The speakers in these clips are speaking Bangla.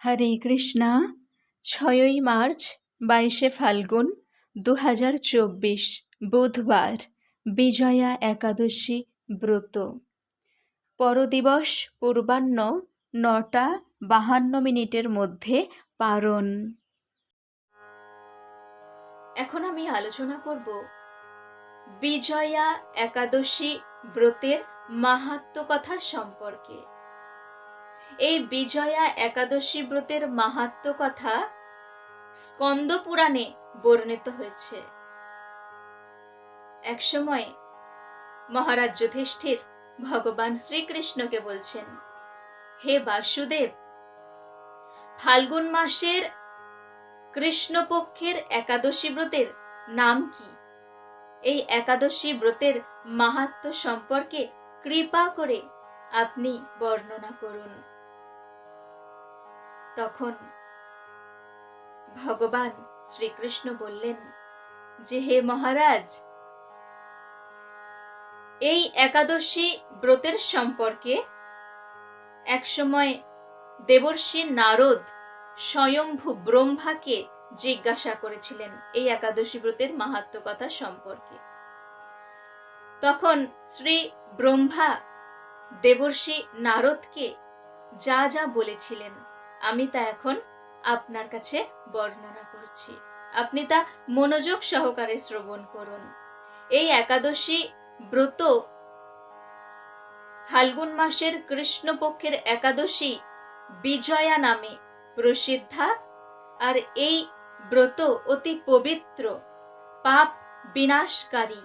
হরে কৃষ্ণা, ছয়ই মার্চ, বাইশে ফাল্গুন দু হাজার চব্বিশ, বুধবার, বিজয়া একাদশী ব্রত। পরদিবস পূর্বাহ্ন নটা বাহান্ন মিনিটের মধ্যে পারণ। এখন আমি আলোচনা করব বিজয়া একাদশী ব্রতের মাহাত্ম কথা সম্পর্কে। এই বিজয়া একাদশী ব্রতের মাহাত্ম কথা স্কন্দ পুরাণে বর্ণিত হয়েছে। একসময় মহারাজ যুধিষ্ঠির ভগবান শ্রীকৃষ্ণকে বলছেন, হে বাসুদেব, ফাল্গুন মাসের কৃষ্ণপক্ষের একাদশী ব্রতের নাম কি? এই একাদশী ব্রতের মাহাত্ম সম্পর্কে কৃপা করে আপনি বর্ণনা করুন। তখন ভগবান শ্রীকৃষ্ণ বললেন, যে হে মহারাজ, এই একাদশী ব্রতের সম্পর্কে একসময় দেবর্ষী নারদ স্বয়ংভু ব্রহ্মাকে জিজ্ঞাসা করেছিলেন এই একাদশী ব্রতের মাহাত্ম কথা সম্পর্কে। তখন শ্রী ব্রহ্মা দেবর্ষী নারদকে যা যা বলেছিলেন আমি তা এখন আপনার কাছে বর্ণনা করছি। আপনি তা মনোযোগ সহকারে শ্রবণ করুন। এই একাদশী ব্রত ফাল্গুন মাসের কৃষ্ণপক্ষের একাদশী বিজয়া নামে প্রসিদ্ধা আর এই ব্রত অতি পবিত্র, পাপ বিনাশকারী।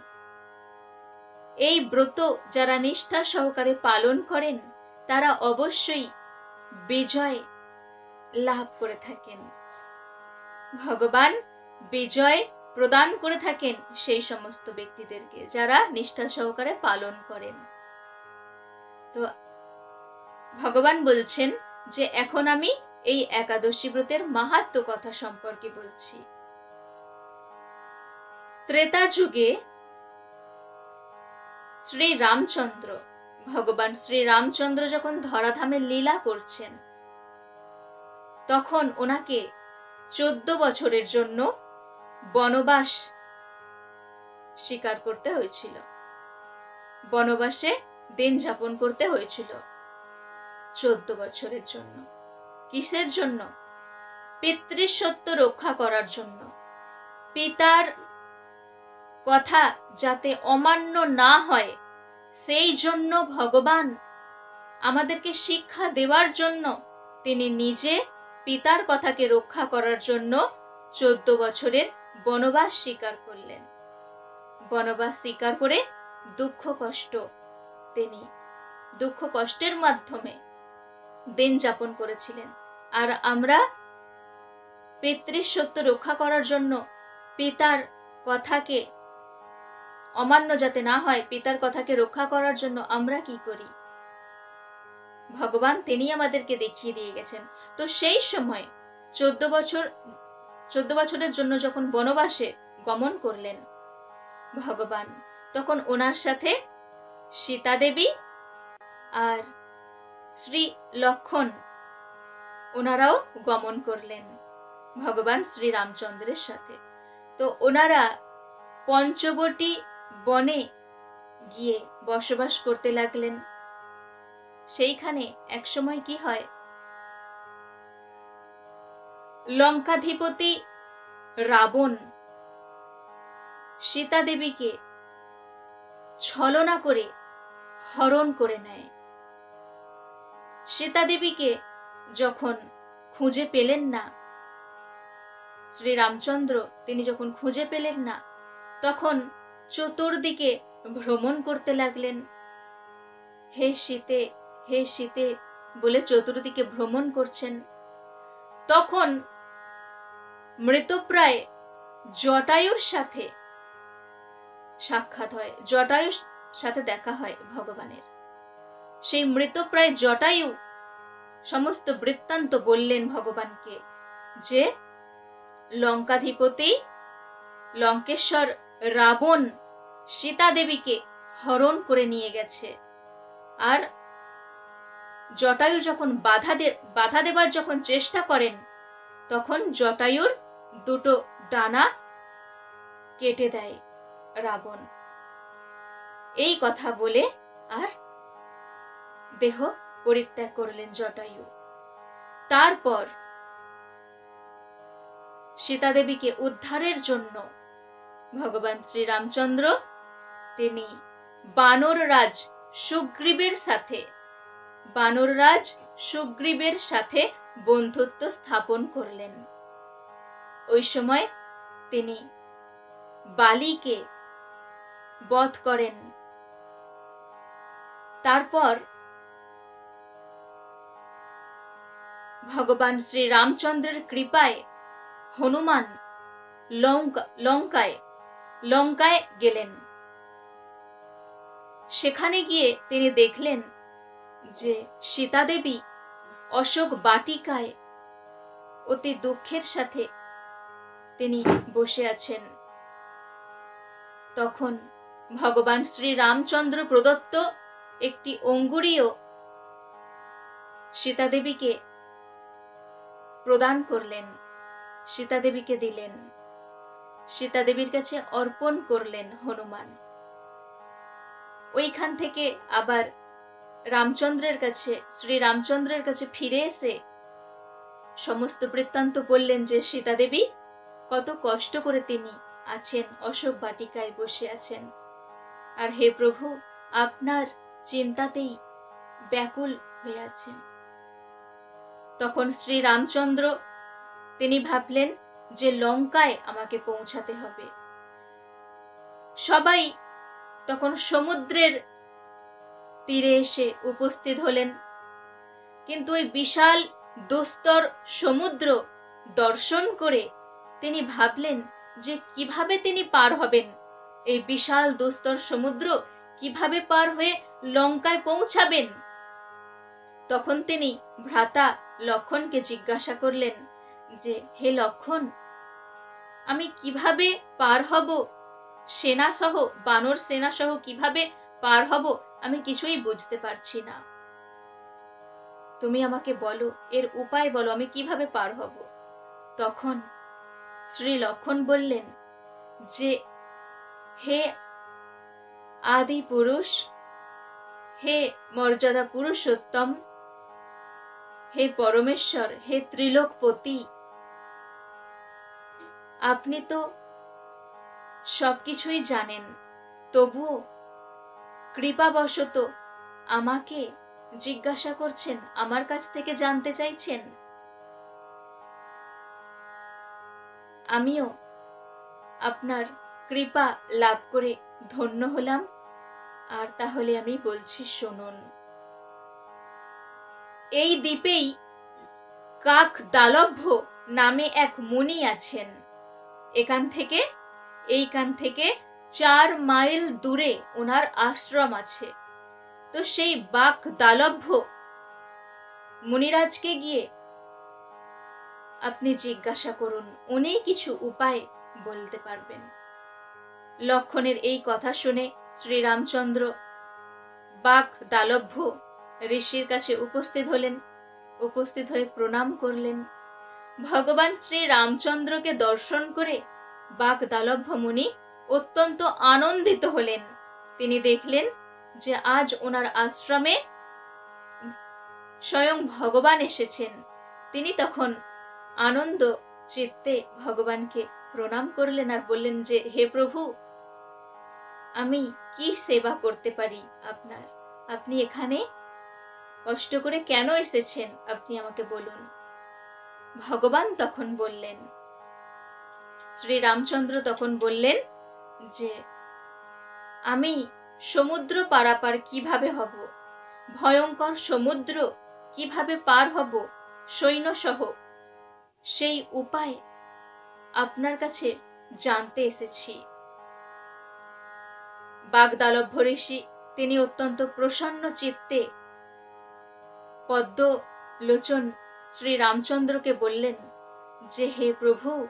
এই ব্রত যারা নিষ্ঠা সহকারে পালন করেন, তারা অবশ্যই বিজয় লাভ করে থাকেন। ভগবান বিজয় প্রদান করে থাকেন সেই সমস্ত ব্যক্তিদেরকে যারা নিষ্ঠা সহকারে পালন করেন। তো ভগবান বলছেন যে, এখন আমি এই একাদশী ব্রতের মাহাত্ম কথা সম্পর্কে বলছি। ত্রেতা যুগে শ্রী রামচন্দ্র ভগবান শ্রী রামচন্দ্র যখন ধরাধামে লীলা করছেন তখন ওনাকে চোদ্দ বছরের জন্য বনবাস স্বীকার করতে হয়েছিল। বনবাসে দিন যাপন করতে হয়েছিল চোদ্দ বছরের জন্য। কিসের জন্য? পিতৃসত্য রক্ষা করার জন্য। পিতার কথা যাতে অমান্য না হয়, সেই জন্য ভগবান আমাদেরকে শিক্ষা দেওয়ার জন্য তিনি নিজে পিতার কথাকে রক্ষা করার জন্য চোদ্দ বছরের বনবাস স্বীকার করলেন। বনবাস স্বীকার করে দুঃখ কষ্ট তিনি, দুঃখ কষ্টের মাধ্যমে দিন যাপন করেছিলেন। আর আমরা পিতৃসত্য রক্ষা করার জন্য পিতার কথাকে অমান্য যাতে না হয়, পিতার কথাকে রক্ষা করার জন্য আমরা কি করি? ভগবান তিনি আমাদেরকে দেখিয়ে দিয়ে গেছেন। তো সেই সময় চোদ্দ বছর, চোদ্দ বছরের জন্য যখন বনবাসে গমন করলেন ভগবান, তখন ওনার সাথে সীতা দেবী আর শ্রী লক্ষণ ওনারাও গমন করলেন ভগবান শ্রী রামচন্দ্রের সাথে। তো ওনারা পঞ্চবটি বনে গিয়ে বসবাস করতে লাগলেন। সেইখানে একসময় কি হয় লঙ্কাধিপতি রাবণ সীতা দেবীকে ছলনা করে হরণ করে নেয়। সীতা দেবীকে যখন খুঁজে পেলেন না শ্রী রামচন্দ্র তিনি যখন খুঁজে পেলেন না, তখন চতুর্দিকে ভ্রমণ করতে লাগলেন। হে শীতে হে শীতে বলে চতুর্দিকে ভ্রমণ করছেন। তখন মৃতপ্রায় জটায়ুর সাথে সাক্ষাৎ হয়, জটায়ুর সাথে দেখা হয় ভগবানের। সেই মৃতপ্রায় জটায়ু সমস্ত বৃত্তান্ত বললেন ভগবানকে যে, লঙ্কাধিপতি লঙ্কেশ্বর রাবণ সীতা দেবীকে হরণ করে নিয়ে গেছে। আর জটায়ু যখন বাধা বাধা দেবার যখন চেষ্টা করেন, তখন জটায়ুর দুটো ডানা কেটে দেয় রাবণ। এই কথা বলে আর দেহ পরিত্যাগ করলেন জটায়ু। তারপর সীতাদেবীকে উদ্ধারের জন্য ভগবান শ্রীরামচন্দ্র, তিনি বানর রাজ সুগ্রীবের সাথে বানর রাজ সুগ্রীবের সাথে বন্ধুত্ব স্থাপন করলেন। ওই সময় তিনি বালিকে বধ করেন। তারপর ভগবান শ্রী রামচন্দ্রের কৃপায় হনুমান লঙ্কায় লঙ্কায় গেলেন। সেখানে গিয়ে তিনি দেখলেন যে সীতাদেবী অশোক বাটিকায় অতি দুঃখের সাথে তিনি বসে আছেন। তখন ভগবান শ্রী রামচন্দ্র প্রদত্ত একটি অঙ্গুরীয় সীতাদেবীকে প্রদান করলেন। সীতাদেবীকে দিলেন। সীতাদেবীর কাছে অর্পণ করলেন হনুমান। ওইখান থেকে আবার রামচন্দ্রের কাছে, শ্রী রামচন্দ্রের কাছে ফিরে এসে সমস্ত বৃত্তান্ত বললেন যে, সীতাদেবী কত কষ্ট করে তিনি আছেন অশোক বাটিকায় বসে আছেন। আর হে প্রভু, আপনার চিন্তাতেই ব্যাকুল হয়ে আছেন। তখন শ্রী রামচন্দ্র তিনি ভাবলেন যে লঙ্কায় আমাকে পৌঁছাতে হবে। সবাই তখন সমুদ্রের তীরে এসে উপস্থিত হলেন। কিন্তু ওই বিশাল, দুস্তর সমুদ্র দর্শন করে তিনি ভাবলেন যে কীভাবে তিনি পার হবেন। এই বিশাল দুস্তর সমুদ্র কীভাবে পার হয়ে লঙ্কায় পৌঁছাবেন? তখন তিনি ভ্রাতা লক্ষণকে জিজ্ঞাসা করলেন যে, হে লক্ষণ, আমি কীভাবে পার হব? সেনা সহ বানর সেনা সহ কীভাবে পার হব আমি কিছুই বুঝতে পারছি না। তুমি আমাকে বলো, এর উপায় বলো, আমি কীভাবে পার হব? তখন শ্রী লক্ষণ বললেন, যে হে আদি পুরুষ, হে মর্যাদা পুরুষোত্তম, হে পরমেশ্বর, হে ত্রিলোকপতি, আপনি তো সবকিছুই জানেন, তবুও কৃপাবশত আমাকে জিজ্ঞাসা করছেন, আমার কাছ থেকে জানতে চাইছেন? আমিও আপনার কৃপা লাভ করে ধন্য হলাম। আর তাহলে আমি বলছি, শুনুন। এই দ্বীপেই কাক দালভ্য নামে এক মুনি আছেন। এখান থেকে, এইখান থেকে চার মাইল দূরে ওনার আশ্রম আছে। তো সেই বাক দালভ্য মুনিরাজকে গিয়ে আপনি জিজ্ঞাসা করুন, উনি কিছু উপায় বলতে পারবেন। লক্ষণের এই কথা শুনে শ্রীরামচন্দ্র বাক দালভ্য ঋষির কাছে উপস্থিত হলেন, উপস্থিত হয়ে প্রণাম করলেন। ভগবান শ্রী রামচন্দ্রকে দর্শন করে বাক দালভ্য মুনি অত্যন্ত আনন্দিত হলেন। তিনি দেখলেন যে আজ ওনার আশ্রমে স্বয়ং ভগবান এসেছেন। তিনি তখন আনন্দ চিত্তে ভগবানকে প্রণাম করলেন আর বললেন যে, হে প্রভু, আমি কি সেবা করতে পারি আপনার? আপনি এখানে? কষ্ট করে কেন এসেছেন? আপনি আমাকে বলুন। ভগবান তখন বললেন, শ্রী রামচন্দ্র তখন বললেন যে, আমি সমুদ্র পারাপার কীভাবে হব? ভয়ঙ্কর সমুদ্র কীভাবে পার হব? সৈন্যসহ সেই উপায় আপনার কাছে জানতে এসেছি। বাগদালভ্য ঋষি, তিনি অত্যন্ত প্রসন্ন চিত্তে পদ্ম লোচন শ্রী রামচন্দ্রকে বললেন, যে হে প্রভু,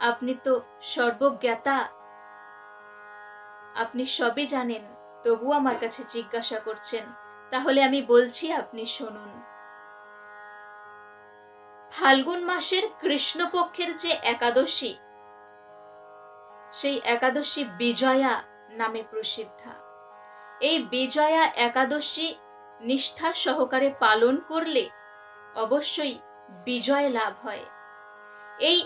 আপনি তো সর্বজ্ঞাতা। আপনি সবই জানেন তবু আমার কাছে জিজ্ঞাসা করছেন। তাহলে আমি বলছি, আপনি শুনুন। ফাল্গুন মাসের কৃষ্ণপক্ষের যে একাদশী, সেই একাদশী বিজয়া নামে প্রসিদ্ধা। এই বিজয়া একাদশী নিষ্ঠা সহকারে পালন করলে অবশ্যই বিজয় লাভ হয়। এই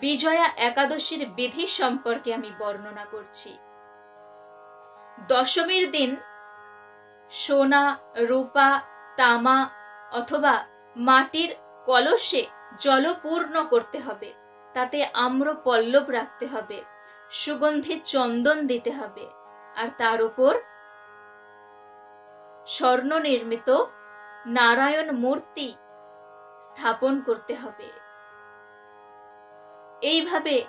বিজয়া একাদশীর বিধি সম্পর্কে আমি বর্ণনা করছি। দশমীর দিন সোনা, রূপা, তামা অথবা মাটির কলসে জলপূর্ণ করতে হবে। তাতে আম্র পল্লব রাখতে হবে। সুগন্ধি চন্দন দিতে হবে। আর তার উপর স্বর্ণ নির্মিত নারায়ণ মূর্তি স্থাপন করতে হবে। এইভাবে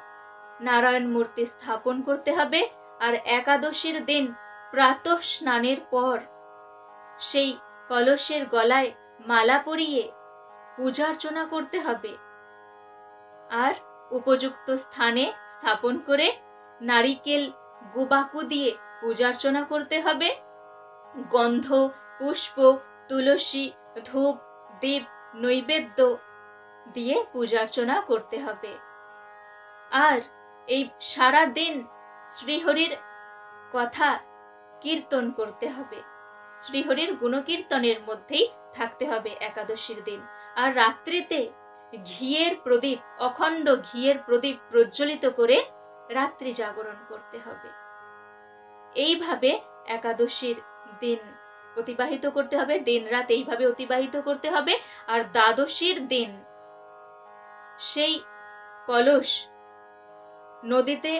নারায়ণ মূর্তি স্থাপন করতে হবে। আর একাদশীর দিন প্রাত স্নানের পর সেই কলসের গলায় মালা পরিয়ে পূজার্চনা করতে হবে। আর উপযুক্ত স্থানে স্থাপন করে নারিকেল গুবাকু দিয়ে পূজার্চনা করতে হবে। গন্ধ, পুষ্প, তুলসী, ধূপ, দীপ, নৈবেদ্য দিয়ে পূজার্চনা করতে হবে। আর এই সারা দিন শ্রীহরির কথা কীর্তন করতে হবে। শ্রীহরির গুণকীর্তনের মধ্যেই থাকতে হবে একাদশীর দিন। আর রাত্রিতে ঘিয়ের প্রদীপ, অখণ্ড ঘিয়ের প্রদীপ প্রজ্বলিত করে রাত্রি জাগরণ করতে হবে। এইভাবে একাদশীর দিন অতিবাহিত করতে হবে দিন রাত এইভাবে অতিবাহিত করতে হবে। আর দ্বাদশীর দিন, সেই কলস নদীতে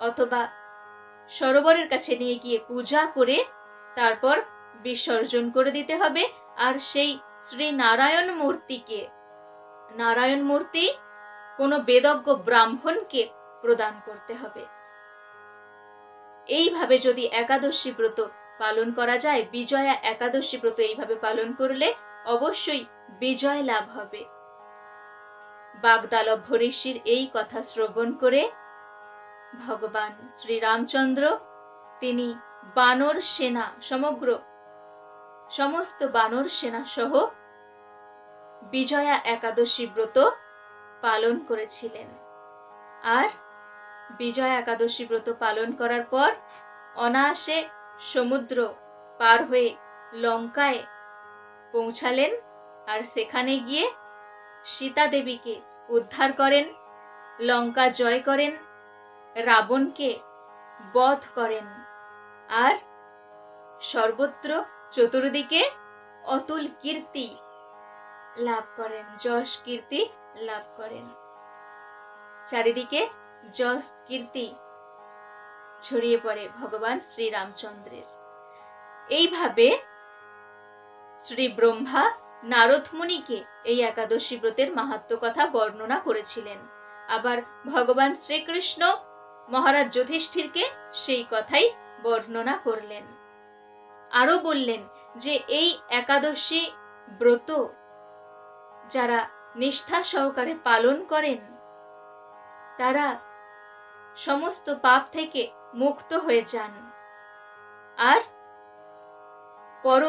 অথবা সরোবরের কাছে নিয়ে গিয়ে পূজা করে তারপর বিসর্জন করে দিতে হবে। আর সেই শ্রী নারায়ণ মূর্তিকে। নারায়ণ মূর্তি কোনো বেদজ্ঞ ব্রাহ্মণকে প্রদান করতে হবে। এইভাবে যদি একাদশী ব্রত পালন করা যায়, বিজয়া একাদশী ব্রত এইভাবে পালন করলে অবশ্যই বিজয় লাভ হবে। বাগদালভ্য ঋষির এই কথা শ্রবণ করে ভগবান শ্রীরামচন্দ্র, তিনি বানর সেনা, সমগ্র সমস্ত বানর সেনা সহ বিজয়া একাদশী ব্রত পালন করেছিলেন। আর বিজয়া একাদশী ব্রত পালন করার পর অনায়াসে সমুদ্র পার হয়ে লঙ্কায় পৌঁছালেন আর সেখানে গিয়ে সীতা দেবীকে উদ্ধার করেন, লঙ্কা জয় করেন, রাবণকে বধ করেন। আর সর্বত্র চতুর্দিকে অতুল কীর্তি লাভ করেন, যশ কীর্তি লাভ করেন। চারিদিকে যশ কীর্তি ছড়িয়ে পড়ে ভগবান শ্রীরামচন্দ্রের। এইভাবে শ্রী ব্রহ্মা নারদ মুনিকে এই একাদশী ব্রতের মাহাত্ম কথা বর্ণনা করেছিলেন। আবার ভগবান শ্রীকৃষ্ণ মহারাজ যুধিষ্ঠিরকে সেই কথাই বর্ণনা করলেন। আরও বললেন যে এই একাদশী ব্রত যারা নিষ্ঠা সহকারে পালন করেন, তারা সমস্ত পাপ থেকে মুক্ত হয়ে যান। আর পর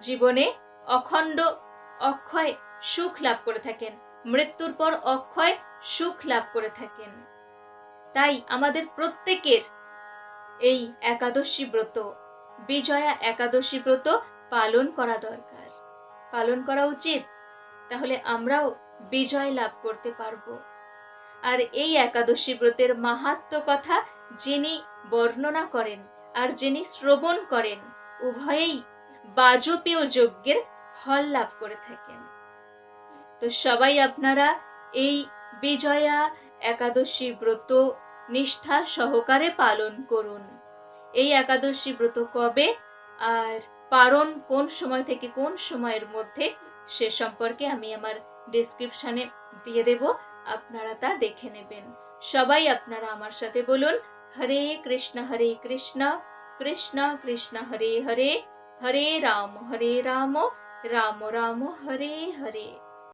জীবনে অখণ্ড অক্ষয় সুখ লাভ করে থাকেন। মৃত্যুর পর অক্ষয় সুখ লাভ করে থাকেন। তাই আমাদের প্রত্যেকের এই একাদশী ব্রত বিজয়া একাদশী ব্রত পালন করা দরকার। পালন করা উচিত, তাহলে আমরাও বিজয় লাভ করতে পারব। আর এই একাদশী ব্রতের মাহাত্ম কথা যিনি বর্ণনা করেন আর যিনি শ্রবণ করেন, উভয়েই বাজপেয় যজ্ঞের ফল লাভ করে থাকেন। তো সবাই আপনারা এই বিজয়া একাদশী ব্রত নিষ্ঠা সহকারে পালন করুন। এই একাদশী ব্রত কবে? আর পারণ কোন সময় থেকে কোন সময়ের মধ্যে? সে সম্পর্কে আমি আমার ডিসক্রিপশনে দিয়ে দেব, আপনারা তা দেখে নেবেন। সবাই আপনারা আমার সাথে বলুন, হরে কৃষ্ণ হরে কৃষ্ণ কৃষ্ণ কৃষ্ণ, হরে হরে হরে রাম হরে রাম রাম রাম, হরে হরে।